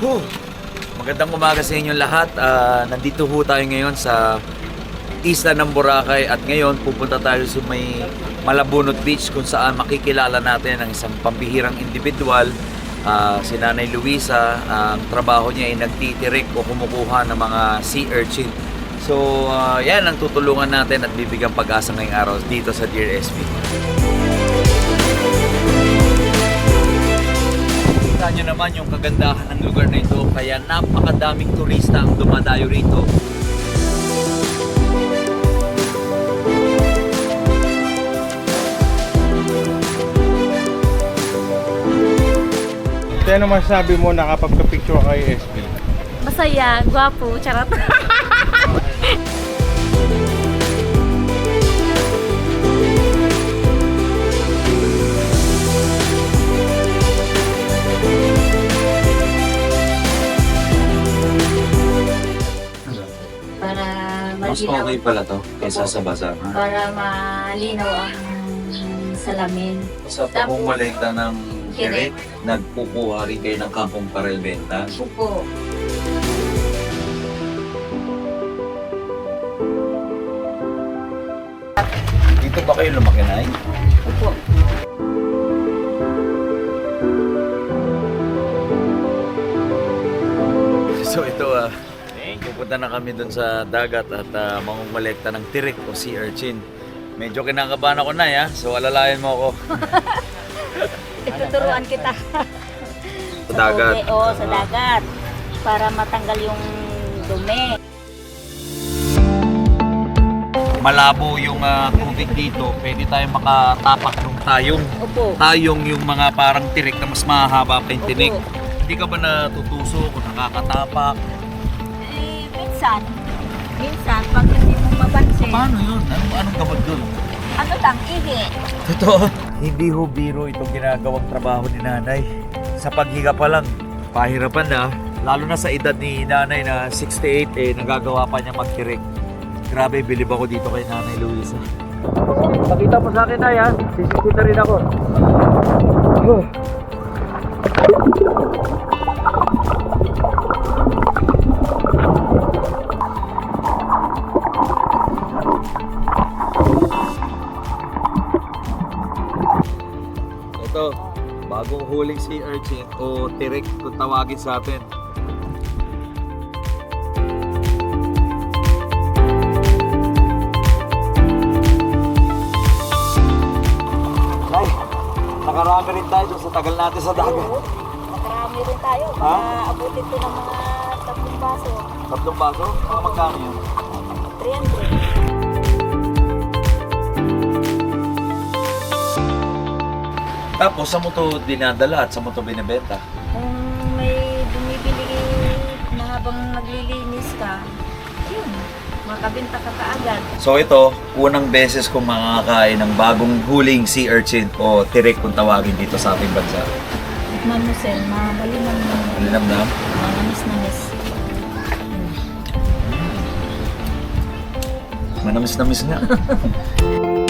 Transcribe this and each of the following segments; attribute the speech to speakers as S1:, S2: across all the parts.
S1: Whew. Magandang umaga sa inyo lahat. Ah, nandito ho tayo ngayon sa isla ng Boracay at ngayon pupunta tayo sa may Malabunot Beach kung saan makikilala natin ang isang pambihirang individual Ah, si Nanay Luisa, ang trabaho niya ay nagtitirik o kumukuha ng mga sea urchin. So, ah, yan ang tutulungan natin at bibigyan pag-asa ngayong araw dito sa Dear SB. Kita nyo naman yung kagandahan ng lugar na ito kaya napakadaming turista ang dumadayo rito.
S2: Kaya ano masasabi mo nakapagka-picture kay SB?
S3: Masaya, gwapo, charot.
S1: Mas
S3: malinaw,
S1: okay pala to kaysa sa bazaar.
S3: para malinaw ang salamin.
S1: Sa pamumuligta ng direct, nagpukuha rin kayo ng kampong parel benta.
S3: Upo.
S1: Dito ba kayo lumaki na pupunta na kami dun sa dagat at uh, mangungulekta ng tirik o sea urchin. Medyo kinakabahan ako na ya, so alalayan mo ako.
S3: Ituturuan kita.
S1: Sa dagat.
S3: Oo, sa dagat. Para matanggal yung dumi.
S1: Malabo yung ah, tubig dito, pwede tayo makatapak ng tayong.
S3: Upo.
S1: Tayong yung mga parang tirik na mas mahaba pa yung tinik.
S3: Opo.
S1: Hindi ka ba natutusok o nakakatapak?
S3: Minsan. Minsan, pag hindi mo mapansin.
S1: Paano yun? Anong, anong gamot dun?
S3: Ano lang, ihi.
S1: Totoo. Hindi ho biro itong ginagawang trabaho ni nanay. Sa paghiga pa lang, pahirapan na. Lalo na sa edad ni nanay na 68, eh, nagagawa pa niya magkirik. Grabe, bilib ako dito kay nanay Luisa. Pakita mo sa akin na yan. Sisikita rin ako. Huling sea urchin o tirik kung tawagin sa atin. Ay, nakarami rin tayo sa tagal natin sa dagat.
S3: Makarami rin tayo.
S1: Ha?
S3: Abutin ko ng mga tatlong baso.
S1: Tatlong baso? Mga magkano yun?
S3: 300.
S1: Tapos, sa mo to dinadala at sa mo to binibenta?
S3: Kung may bumibili na habang naglilinis ka, yun, makabenta ka kaagad.
S1: So ito, unang beses kong makakain ng bagong huling sea urchin o tirik kung tawagin dito sa ating bansa.
S3: Tikman mo, Sel, mabalinang mo.
S1: Alam na?
S3: Manamis-namis.
S1: Manamis-namis nga.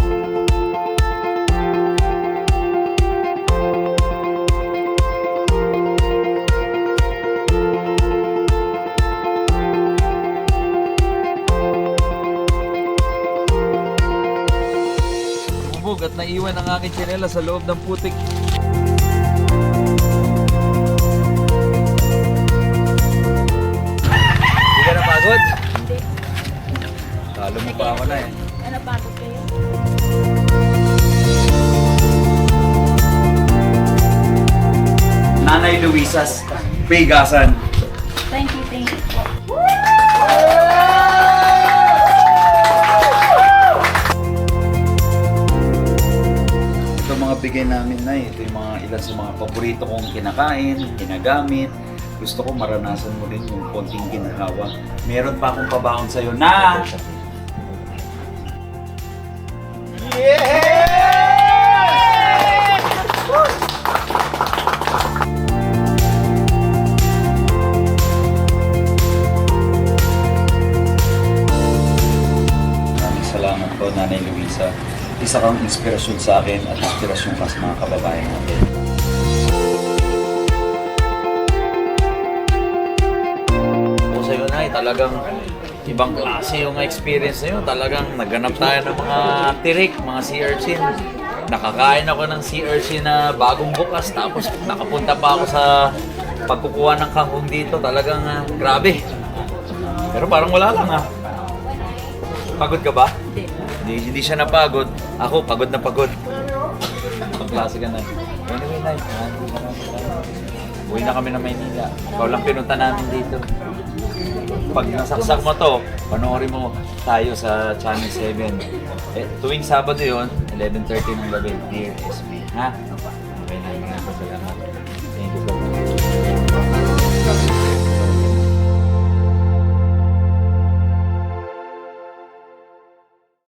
S1: Bubog at naiwan ang aking tsinela sa loob ng putik. Hindi ka napagod?
S3: Hindi.
S1: Talo mo pa ako na eh.
S3: Ano pagod kayo?
S1: Nanay Luisa's
S3: you, thank you
S1: Ito mga bigay namin na ito yung mga ilan sa mga paborito kong kinakain, ginagamit. Gusto ko maranasan mo rin yung konting ginhawa. Meron pa akong pabaon sa'yo na... Maraming salamat po, Nanay Luisa. Isa kang inspirasyon sa akin at inspirasyon pa sa mga kababayan natin. talagang ibang klase yung experience na yun. Talagang naganap tayo ng mga tirik, mga sea urchin. Nakakain ako ng sea urchin na bagong bukas. Tapos nakapunta pa ako sa pagkukuha ng kangkong dito. Talagang ah, grabe. Pero parang wala lang ah. Pagod ka ba?
S3: Hindi.
S1: Hindi, hindi siya napagod. Ako, pagod na pagod. Ang klase ka na. Anyway, Nay. Uwi na kami ng Maynila. Ikaw lang pinunta namin dito. Pag nasaksak mo to, panoorin mo tayo sa Channel 7. Eh, tuwing Sabado yon 11.30 ng gabi, Dear SB. Ha? Okay na, maraming salamat. Thank you so much.